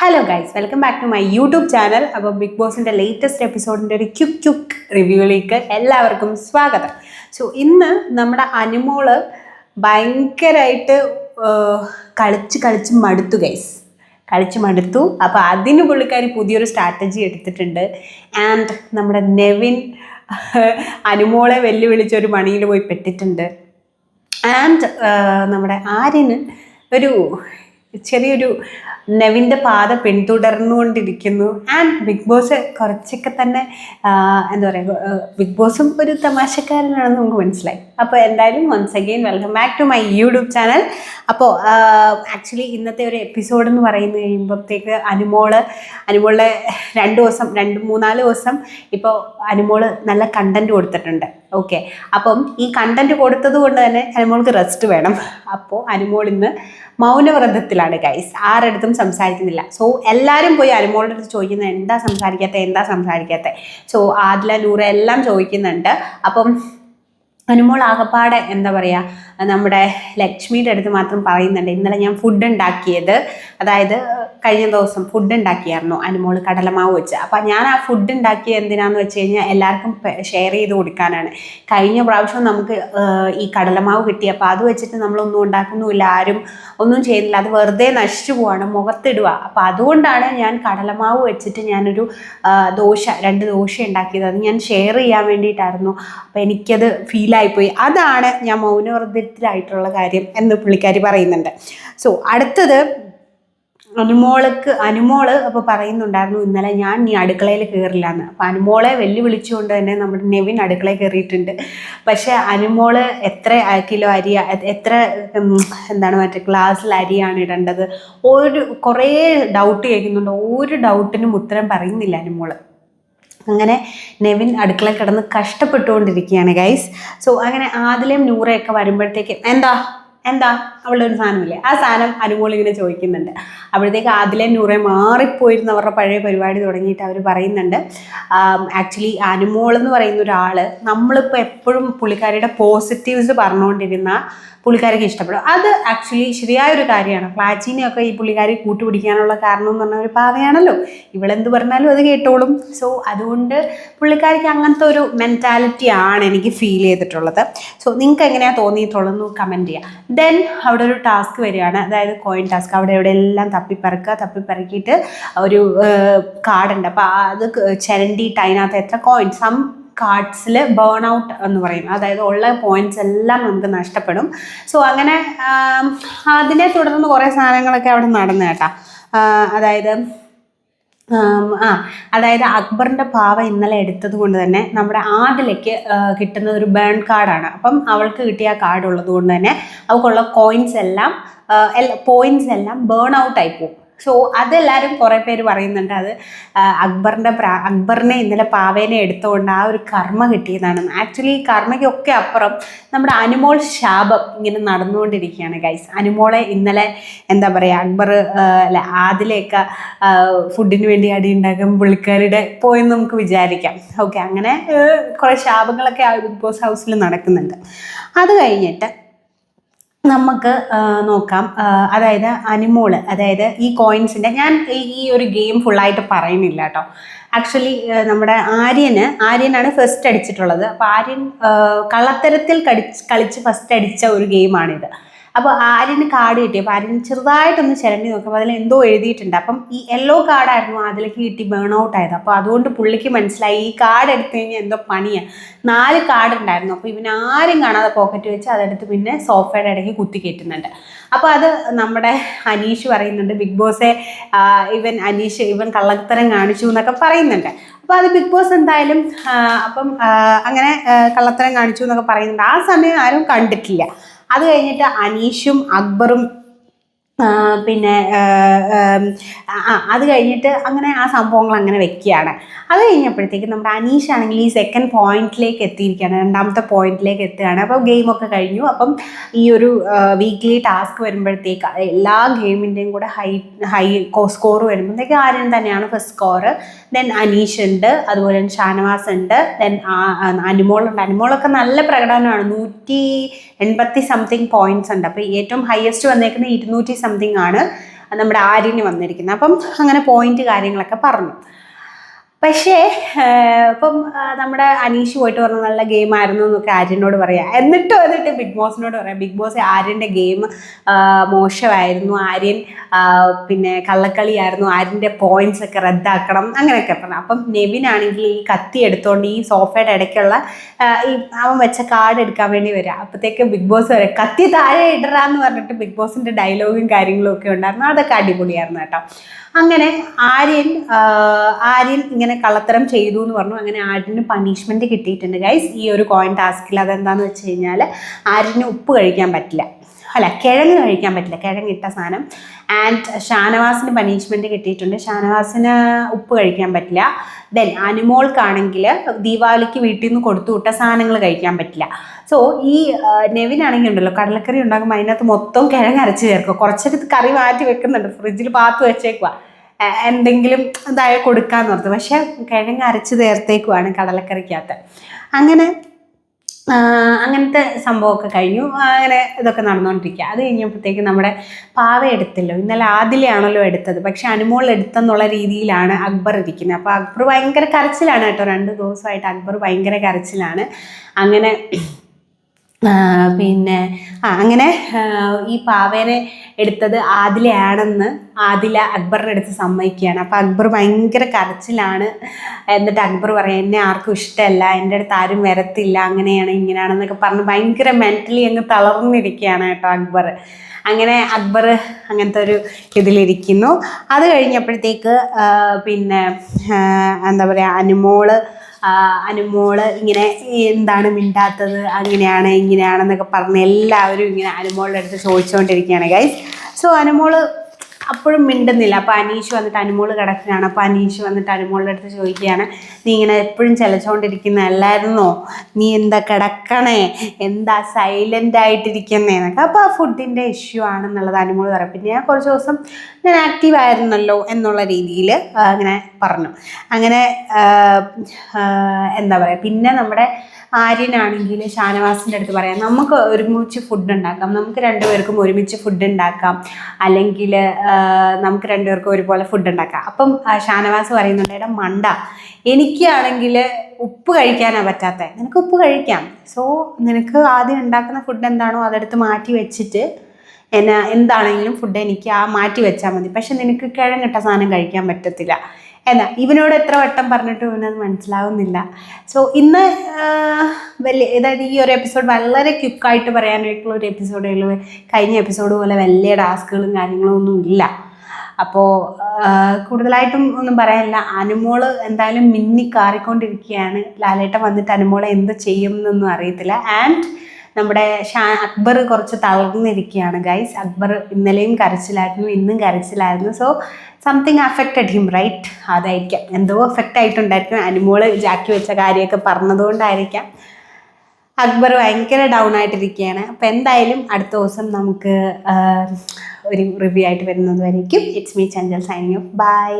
Hello guys welcome back to my YouTube channel അപ്പോൾ big ബോസിന്റെ latest എപ്പിസോഡിന്റെ ഒരു ക്യുക്ക് ക്യുക്ക് റിവ്യൂയിലേക്ക് എല്ലാവർക്കും സ്വാഗതം. സോ ഇന്ന് നമ്മുടെ അനുമോൾ ഭയങ്കരമായിട്ട് കളിച്ച് കളിച്ച് മടുത്തു ഗൈസ് കളിച്ച് മടുത്തു. അപ്പോൾ അതിന് പുള്ളിക്കാരി പുതിയൊരു സ്ട്രാറ്റജി എടുത്തിട്ടുണ്ട്. ആൻഡ് നമ്മുടെ നെവിൻ അനുമോളെ വെല്ലുവിളിച്ച് ഒരു മണിയിൽ പോയി പെട്ടിട്ടുണ്ട്. ആൻഡ് നമ്മുടെ ആര്യന് ഒരു ചെറിയൊരു നെവിന്റെ പാത പിന്തുടർന്നുകൊണ്ടിരിക്കുന്നു. ആൻഡ് ബിഗ് ബോസ് കുറച്ചൊക്കെ തന്നെ എന്താ പറയുക ബിഗ് ബോസും ഒരു തമാശക്കാരനാണെന്ന് നമുക്ക് മനസ്സിലായി. അപ്പോൾ എന്തായാലും once again welcome back to my YouTube channel അപ്പോൾ ആക്ച്വലി ഇന്നത്തെ ഒരു എപ്പിസോഡ് എന്ന് പറയുന്നത് കഴിയുമ്പോഴത്തേക്ക് അനുമോൾ അനുമോളെ രണ്ട് ദിവസം രണ്ട് മൂന്നാൽ ദിവസം ഇപ്പോൾ അനുമോൾ നല്ല കണ്ടന്റ് കൊടുത്തിട്ടുണ്ട്. ഓക്കെ അപ്പം ഈ കണ്ടന്റ് കൊടുത്തത് കൊണ്ട് തന്നെ അനുമോൾക്ക് റെസ്റ്റ് വേണം. അപ്പോൾ അനുമോൾ ഇന്ന് മൗനവ്രതത്തിലാണ് ഗൈസ് ആരടുത്തും സംസാരിക്കുന്നില്ല. സോ എല്ലാവരും പോയി അനുമോളുടെ അടുത്ത് ചോദിക്കുന്നത് എന്താ സംസാരിക്കാത്ത എന്താ സംസാരിക്കാത്ത? സോ ആദില നൂറ് എല്ലാം ചോദിക്കുന്നുണ്ട്. അപ്പം അനുമോൾ ആകപ്പാടെ എന്താ പറയുക നമ്മുടെ ലക്ഷ്മിയുടെ അടുത്ത് മാത്രം പറയുന്നുണ്ട്. ഇന്നലെ ഞാൻ ഫുഡ് ഉണ്ടാക്കിയത്. അതായത് കഴിഞ്ഞ ദിവസം ഫുഡ് ഉണ്ടാക്കിയായിരുന്നു അനുമോൾ കടലമാവ് വെച്ച്. അപ്പം ഞാൻ ആ ഫുഡ് ഉണ്ടാക്കിയത് എന്തിനാന്ന് വെച്ച് കഴിഞ്ഞാൽ എല്ലാവർക്കും ഷെയർ ചെയ്ത് കൊടുക്കാനാണ്. കഴിഞ്ഞ പ്രാവശ്യം നമുക്ക് ഈ കടലമാവ് കിട്ടി. അപ്പോൾ അത് വെച്ചിട്ട് നമ്മളൊന്നും ഉണ്ടാക്കുന്നുമില്ല ആരും ഒന്നും ചെയ്യുന്നില്ല. അത് വെറുതെ നശിച്ചു പോവാണ് മുഖത്തിടുക അപ്പോൾ അതുകൊണ്ടാണ് ഞാൻ കടലമാവ് വെച്ചിട്ട് ഞാനൊരു ദോശ രണ്ട് ദോശ ഉണ്ടാക്കിയത്. അത് ഞാൻ ഷെയർ ചെയ്യാൻ വേണ്ടിയിട്ടായിരുന്നു. അപ്പോൾ എനിക്കത് ഫീലായിപ്പോയി അതാണ് ഞാൻ മൗനവർദ്ധത്തിലായിട്ടുള്ള കാര്യം എന്ന് പുള്ളിക്കാരി പറയുന്നുണ്ട്. സോ അടുത്തത് അനുമോൾക്ക് അനുമോൾ അപ്പോൾ പറയുന്നുണ്ടായിരുന്നു ഇന്നലെ ഞാൻ നീ അടുക്കളയിൽ കയറില്ല എന്ന് അപ്പം അനുമോളെ വെല്ലുവിളിച്ചുകൊണ്ട് തന്നെ നമ്മുടെ നെവിൻ അടുക്കളയിൽ കയറിയിട്ടുണ്ട് പക്ഷേ അനുമോൾ എത്ര കിലോ അരി എത്ര എന്താണ് മറ്റേ ഗ്ലാസ്സിൽ അരിയാണ് ഇടേണ്ടത്? ഒരു കുറേ ഡൗട്ട് കേൾക്കുന്നുണ്ട്. ഒരു ഡൗട്ടിനും ഉത്തരം പറയുന്നില്ല അനുമോൾ. അങ്ങനെ നെവിൻ അടുക്കള കിടന്ന് കഷ്ടപ്പെട്ടുകൊണ്ടിരിക്കുകയാണ് ഗൈസ് സോ അങ്ങനെ ആദ്യം നൂറയൊക്കെ വരുമ്പോഴത്തേക്ക് എന്താ? എന്താ? അവളുടെ ഒരു സാധനമില്ലേ? ആ സാധനം അനുമോൾ ഇങ്ങനെ ചോദിക്കുന്നുണ്ട്. അപ്പോഴത്തേക്ക് ആദിലേം നൂറെ മാറിപ്പോയിരുന്ന അവരുടെ പഴയ പരിപാടി തുടങ്ങിയിട്ട് അവർ പറയുന്നുണ്ട്. ആക്ച്വലി അനുമോൾ എന്ന് പറയുന്ന ഒരാൾ നമ്മളിപ്പോൾ എപ്പോഴും പുള്ളിക്കാരിയുടെ പോസിറ്റീവ്സ് പറഞ്ഞുകൊണ്ടിരുന്ന പുള്ളിക്കാരൊക്കെ ഇഷ്ടപ്പെടും. അത് ആക്ച്വലി ശരിയായ ഒരു കാര്യമാണ്. പ്ലാച്ചീനെയൊക്കെ ഈ പുള്ളിക്കാരി കൂട്ടുപിടിക്കാനുള്ള കാരണം എന്ന് പറഞ്ഞാൽ ഒരു പാവയാണല്ലോ. ഇവളെന്ത് പറഞ്ഞാലും അത് കേട്ടോളും. സോ അതുകൊണ്ട് പുള്ളിക്കാരിക്ക് അങ്ങനത്തെ ഒരു മെന്റാലിറ്റി ആണ് എനിക്ക് ഫീൽ ചെയ്തിട്ടുള്ളത്. സോ നിങ്ങൾക്ക് എങ്ങനെയാണ് തോന്നിയിട്ടുള്ളതെന്ന് കമന്റ് ചെയ്യുക ദെൻ അവിടെ ഒരു ടാസ്ക് വരികയാണ്. അതായത് കോയിൻ ടാസ്ക് അവിടെ ഇവിടെ എല്ലാം തപ്പിപ്പറക്കുക തപ്പിപ്പറക്കിയിട്ട് ഒരു കാർഡുണ്ട് അപ്പോൾ അത് ചിരണ്ടിയിട്ട് അതിനകത്ത് എത്ര കോയിൻ സം കാർഡ്സിൽ ബേൺ ഔട്ട് എന്ന് പറയും. അതായത് ഉള്ള പോയിന്റ്സ് എല്ലാം നമുക്ക് നഷ്ടപ്പെടും. സോ അങ്ങനെ അതിനെ തുടർന്ന് കുറേ സാധനങ്ങളൊക്കെ അവിടെ നടന്നു കേട്ടാ. അതായത് ആം, അതായത് അക്ബറിന്റെ പാവ ഇന്നലെ എടുത്തത് കൊണ്ട് തന്നെ നമ്മുടെ ആദിലേക്ക് കിട്ടുന്ന ഒരു ബേൺ കാർഡാണ് അപ്പം അവൾക്ക് കിട്ടിയ കാർഡ് ഉള്ളത് കൊണ്ട് തന്നെ അവൾക്കുള്ള കോയിൻസ് എല്ലാം പോയിൻസ് എല്ലാം ബേൺ ഔട്ട് ആയി പോകും. സോ അതെല്ലാവരും കുറേ പേര് പറയുന്നുണ്ട് അത് അക്ബറിന്റെ പ്രാ അക്ബറിനെ ഇന്നലെ പാവേനെ എടുത്തുകൊണ്ട് ആ ഒരു കർമ്മ കിട്ടിയതാണ് ആക്ച്വലി ഈ കർമ്മയ്ക്കൊക്കെ അപ്പുറം നമ്മുടെ അനുമോൾ ശാപം ഇങ്ങനെ നടന്നുകൊണ്ടിരിക്കുകയാണ് ഗൈസ് അനുമോളെ ഇന്നലെ എന്താ പറയുക അക്ബർ അല്ല ആദിലേക്ക് ഫുഡിന് വേണ്ടി അടി ഉണ്ടാക്കും പുള്ളിക്കാരുടെ പോയെന്ന് നമുക്ക് വിചാരിക്കാം. ഓക്കെ അങ്ങനെ കുറേ ശാപങ്ങളൊക്കെ ആ ബിഗ് ബോസ് ഹൗസിൽ നടക്കുന്നുണ്ട്. അത് കഴിഞ്ഞിട്ട് നമുക്ക് നോക്കാം. അതായത് അനിമോൾ അതായത് ഈ കോയിൻസിന്റെ ഞാൻ ഈ- ഒരു ഗെയിം ഫുള്ളായിട്ട് പറയുന്നില്ല കേട്ടോ. ആക്ച്വലി നമ്മുടെ ആര്യന് ആര്യനാണ് ഫസ്റ്റ് അടിച്ചിട്ടുള്ളത്. അപ്പോൾ ആര്യൻ കള്ളത്തരത്തിൽ കടിച്ച് കളിച്ച് ഫസ്റ്റ് അടിച്ച ഒരു ഗെയിമാണിത്. അപ്പോൾ ആര്യന് കാർഡ് കിട്ടി. അപ്പോൾ ആര്യന് ചെറുതായിട്ടൊന്ന് ചിരണ്ടി നോക്കുമ്പോൾ അതിൽ എന്തോ എഴുതിയിട്ടുണ്ട്. അപ്പം ഈ യെല്ലോ കാർഡായിരുന്നു അതിലേക്ക് കിട്ടി ബേൺ ഔട്ട് ആയത്. അപ്പോൾ അതുകൊണ്ട് പുള്ളിക്ക് മനസ്സിലായി. ഈ കാർഡ് എടുത്തു കഴിഞ്ഞാൽ എന്തോ പണിയാണ് നാല് കാർഡ് ഉണ്ടായിരുന്നു. അപ്പോൾ ഇവൻ ആരും കാണാതെ പോക്കറ്റ് വെച്ച് അതെടുത്ത് പിന്നെ സോഫയുടെ ഇടയ്ക്ക് കുത്തി കയറ്റുന്നുണ്ട്. അപ്പോൾ അത് നമ്മുടെ അനീഷ് പറയുന്നുണ്ട്. ബിഗ് ബോസെ ഇവൻ അനീഷ് ഇവൻ കള്ളത്തരം കാണിച്ചു എന്നൊക്കെ പറയുന്നുണ്ട്. അപ്പോൾ അത് ബിഗ് ബോസ് എന്തായാലും അപ്പം അങ്ങനെ കള്ളത്തരം കാണിച്ചു എന്നൊക്കെ പറയുന്നുണ്ട്. ആ സമയം ആരും കണ്ടിട്ടില്ല. അത് കഴിഞ്ഞിട്ട് അനീഷും അക്ബറും പിന്നെ അത് കഴിഞ്ഞിട്ട് അങ്ങനെ ആ സംഭവങ്ങൾ അങ്ങനെ വെക്കുകയാണ്. അത് കഴിഞ്ഞപ്പോഴത്തേക്ക് നമ്മുടെ അനീഷ് ആണെങ്കിൽ ഈ സെക്കൻഡ് പോയിന്റിലേക്ക് എത്തിയിരിക്കുകയാണ്. രണ്ടാമത്തെ പോയിന്റിലേക്ക് എത്തുകയാണ്. അപ്പോൾ ഗെയിമൊക്കെ കഴിഞ്ഞു. അപ്പം ഈ ഒരു വീക്ക്ലി ടാസ്ക് വരുമ്പോഴത്തേക്ക് എല്ലാ ഗെയിമിന്റെയും കൂടെ ഹൈ ഹൈ സ്കോർ വരുമ്പോഴത്തേക്ക് ആര്യൻ തന്നെയാണ് ഫസ്റ്റ് സ്കോർ ദെൻ അനീഷ് ഉണ്ട്. അതുപോലെ തന്നെ ഷാനവാസ് ഉണ്ട്. ദെൻ അനുമോളുണ്ട് അനുമോളൊക്കെ നല്ല പ്രകടനമാണ്. നൂറ്റി എൺപത്തി സംതിങ് പോയിന്റ്സ് ഉണ്ട്. അപ്പോൾ ഏറ്റവും ഹയസ്റ്റ് വന്നേക്കുന്നത് ഇരുന്നൂറ്റി സംതിങ് ആണ് നമ്മുടെ ആര്യന് വന്നിരിക്കുന്നത്. അപ്പം അങ്ങനെ പോയിന്റ് കാര്യങ്ങളൊക്കെ പറഞ്ഞു. പക്ഷേ ഇപ്പം നമ്മുടെ അനീഷ് പോയിട്ട് പറഞ്ഞ നല്ല ഗെയിം ആയിരുന്നു എന്നൊക്കെ ആര്യനോട് പറയാം. എന്നിട്ട് വന്നിട്ട് ബിഗ് ബോസിനോട് പറയാം. ബിഗ് ബോസ് ആര്യന്റെ ഗെയിം മോശമായിരുന്നു. ആര്യൻ പിന്നെ കള്ളക്കളിയായിരുന്നു. ആര്യന്റെ പോയിന്റ്സ് ഒക്കെ റദ്ദാക്കണം. അങ്ങനെയൊക്കെ പറഞ്ഞു. അപ്പം നെവിൻ ആണെങ്കിൽ ഈ കത്തി എടുത്തുകൊണ്ട് ഈ സോഫയുടെ ഇടയ്ക്കുള്ള ഈ അവൻ വെച്ച കാർഡ് എടുക്കാൻ വേണ്ടി വരിക അപ്പോഴത്തേക്ക് ബിഗ് ബോസ് വരെ കത്തി താഴെ ഇടറാന്ന് പറഞ്ഞിട്ട് ബിഗ് ബോസിന്റെ ഡയലോഗും കാര്യങ്ങളും ഒക്കെ ഉണ്ടായിരുന്നു. അതൊക്കെ അടിപൊളിയായിരുന്നു കേട്ടോ. അങ്ങനെ ആര്യൻ ആര്യൻ ഇങ്ങനെ കള്ളത്തരം ചെയ്തു എന്ന് പറഞ്ഞു. അങ്ങനെ ആര്യന് പണിഷ്മെന്റ് കിട്ടിയിട്ടുണ്ട്. ഗൈസ് ഈ ഒരു കോയിൻ ടാസ്കിൽ അതെന്താന്ന് വെച്ച് കഴിഞ്ഞാൽ ആര്യന് ഉപ്പ് കഴിക്കാൻ പറ്റില്ല. അല്ല കിഴങ്ങ് കഴിക്കാൻ പറ്റില്ല. കിഴങ്ങ് ഇട്ട സാധനം. ആൻഡ് ഷാനവാസിന് പണിഷ്മെന്റ് കിട്ടിയിട്ടുണ്ട്. ഷാനവാസിന് ഉപ്പ് കഴിക്കാൻ പറ്റില്ല. ദെൻ അനുമോൾക്കാണെങ്കിൽ ദീപാവലിക്ക് വീട്ടിൽ നിന്ന് കൊടുത്തു വിട്ട സാധനങ്ങൾ കഴിക്കാൻ പറ്റില്ല. സോ ഈ നെവിനാണെങ്കിൽ ഉണ്ടല്ലോ കടലക്കറി ഉണ്ടാക്കുമ്പോൾ അതിനകത്ത് മൊത്തം കിഴങ്ങ് അരച്ച് ചേർക്കുക. കുറച്ചെടുത്ത് കറി മാറ്റി വെക്കുന്നുണ്ട്. ഫ്രിഡ്ജിൽ പാത്ത് വെച്ചേക്കുക എന്തെങ്കിലും ഇതായ കൊടുക്കാന്ന് ഓർത്ത്. പക്ഷെ കിഴങ്ങ് അരച്ച് ചേർത്തേക്കുവാണ് കടലക്കറിക്കകത്ത്. അങ്ങനെ അങ്ങനത്തെ സംഭവമൊക്കെ കഴിഞ്ഞു. അങ്ങനെ ഇതൊക്കെ നടന്നുകൊണ്ടിരിക്കുക അത് കഴിഞ്ഞപ്പോഴത്തേക്ക് നമ്മുടെ പാവ എടുത്തല്ലോ ഇന്നലെ ആദിലെയാണല്ലോ എടുത്തത്. പക്ഷെ അനുമോൾ എടുത്തെന്നുള്ള രീതിയിലാണ് അക്ബർ ഇരിക്കുന്നത്. അപ്പോൾ അക്ബർ ഭയങ്കര കരച്ചിലാണ് കേട്ടോ. രണ്ട് ദിവസമായിട്ട് അക്ബർ ഭയങ്കര കരച്ചിലാണ്. അങ്ങനെ പിന്നെ ആ അങ്ങനെ ഈ പാവേനെ എടുത്തത് ആദിലയാണെന്ന് ആദില അക്ബറിനെ അടുത്ത് സമ്മതിക്കുകയാണ്. അപ്പോൾ അക്ബർ ഭയങ്കര കരച്ചിലാണ്. എന്നിട്ട് അക്ബർ പറയാം എന്നെ ആർക്കും ഇഷ്ടമല്ല എന്റെ അടുത്ത് ആരും വരത്തില്ല അങ്ങനെയാണ് ഇങ്ങനെയാണെന്നൊക്കെ പറഞ്ഞ് ഭയങ്കര മെന്റലി അങ്ങ് തളർന്നിരിക്കുകയാണ് കേട്ടോ അക്ബർ. അങ്ങനെ അക്ബർ അങ്ങനത്തെ ഒരു ഇതിലിരിക്കുന്നു. അത് കഴിഞ്ഞപ്പോഴത്തേക്ക് പിന്നെ എന്താ പറയുക അനുമോൾ അനുമോൾ ഇങ്ങനെ എന്താണ് മിണ്ടാത്തത് അങ്ങനെയാണ് ഇങ്ങനെയാണെന്നൊക്കെ പറഞ്ഞ് എല്ലാവരും ഇങ്ങനെ അനുമോളുടെ അടുത്ത് ചോദിച്ചുകൊണ്ടിരിക്കുകയാണ് ഗൈസ് സോ അനുമോൾ അപ്പോഴും മിണ്ടുന്നില്ല. അപ്പോൾ അനീഷ് വന്നിട്ട് അനുമോൾ കിടക്കുകയാണ്. അപ്പോൾ അനീഷ് വന്നിട്ട് അനുമോളുടെ അടുത്ത് ചോദിക്കുകയാണ് നീ ഇങ്ങനെ എപ്പോഴും ചിലച്ചുകൊണ്ടിരിക്കുന്ന അല്ലായിരുന്നോ? നീ എന്താ കിടക്കണേ? എന്താ സൈലന്റ് ആയിട്ടിരിക്കുന്നേ? എന്നൊക്കെ. അപ്പോൾ ആ ഫുഡിന്റെ ഇഷ്യൂ ആണെന്നുള്ളത് അനുമോൾ പറയാം. പിന്നെ ഞാൻ കുറച്ച് ദിവസം ഞാൻ ആക്റ്റീവ് ആയിരുന്നല്ലോ എന്നുള്ള രീതിയിൽ അങ്ങനെ പറഞ്ഞു. അങ്ങനെ എന്താ പറയുക പിന്നെ നമ്മുടെ ആര്യനാണെങ്കിൽ ഷാനവാസിന്റെ അടുത്ത് പറയാം. നമുക്ക് ഒരുമിച്ച് ഫുഡ് ഉണ്ടാക്കാം. നമുക്ക് രണ്ടുപേർക്കും ഒരുമിച്ച് ഫുഡ് ഉണ്ടാക്കാം. അല്ലെങ്കിൽ നമുക്ക് രണ്ടുപേർക്കും ഒരുപോലെ ഫുഡ് ഉണ്ടാക്കാം. അപ്പം ഷാനവാസ് പറയുന്നുണ്ട് എടാ മണ്ട. എനിക്കാണെങ്കിൽ ഉപ്പ് കഴിക്കാനാണ് പറ്റാത്തത് നിനക്ക് ഉപ്പ് കഴിക്കാം. സോ നിനക്ക് ആദ്യം ഉണ്ടാക്കുന്ന ഫുഡ് എന്താണോ അതെടുത്ത് മാറ്റി വെച്ചിട്ട് എന്നാ എന്താണെങ്കിലും ഫുഡ് എനിക്ക് ആ മാറ്റി വെച്ചാൽ മതി. പക്ഷെ നിനക്ക് കിഴങ്ങിട്ട സാധനം കഴിക്കാൻ പറ്റത്തില്ല. എന്നാ ഇവനോട് എത്ര വട്ടം പറഞ്ഞിട്ടും ഇവനത് മനസ്സിലാവുന്നില്ല. സോ ഇന്ന് വലിയ അതായത് ഈ ഒരു എപ്പിസോഡ് വളരെ ക്വിക്കായിട്ട് പറയാനായിട്ടുള്ള ഒരു എപ്പിസോഡേ ഉള്ളൂ. കഴിഞ്ഞ എപ്പിസോഡ് പോലെ വലിയ ടാസ്കുകളും കാര്യങ്ങളും ഒന്നും ഇല്ല. അപ്പോൾ കൂടുതലായിട്ടും ഒന്നും പറയാനില്ല. അനുമോൾ എന്തായാലും മിന്നി കാറിക്കൊണ്ടിരിക്കുകയാണ്. ലാലേട്ടൻ വന്നിട്ട് അനുമോളെ എന്ത് ചെയ്യും എന്നൊന്നും അറിയത്തില്ല. ആൻഡ് നമ്മുടെ ഷാ അക്ബർ കുറച്ച് തളർന്നിരിക്കുകയാണ് ഗൈസ് അക്ബർ ഇന്നലെയും കരച്ചിലായിരുന്നു ഇന്നും കരച്ചിലായിരുന്നു. So something affected him right അതായിരിക്കാം. എന്തോ എഫക്റ്റ് ആയിട്ടുണ്ടായിരിക്കും. അനുമോൾ ജാക്കി വെച്ച കാര്യമൊക്കെ പറഞ്ഞതുകൊണ്ടായിരിക്കാം. അക്ബർ ഭയങ്കര ഡൗൺ ആയിട്ടിരിക്കുകയാണ്. അപ്പോൾ എന്തായാലും അടുത്ത ദിവസം നമുക്ക് ഒരു റിവ്യൂ ആയിട്ട് വരുന്നത് it's me Chanchal signing off bye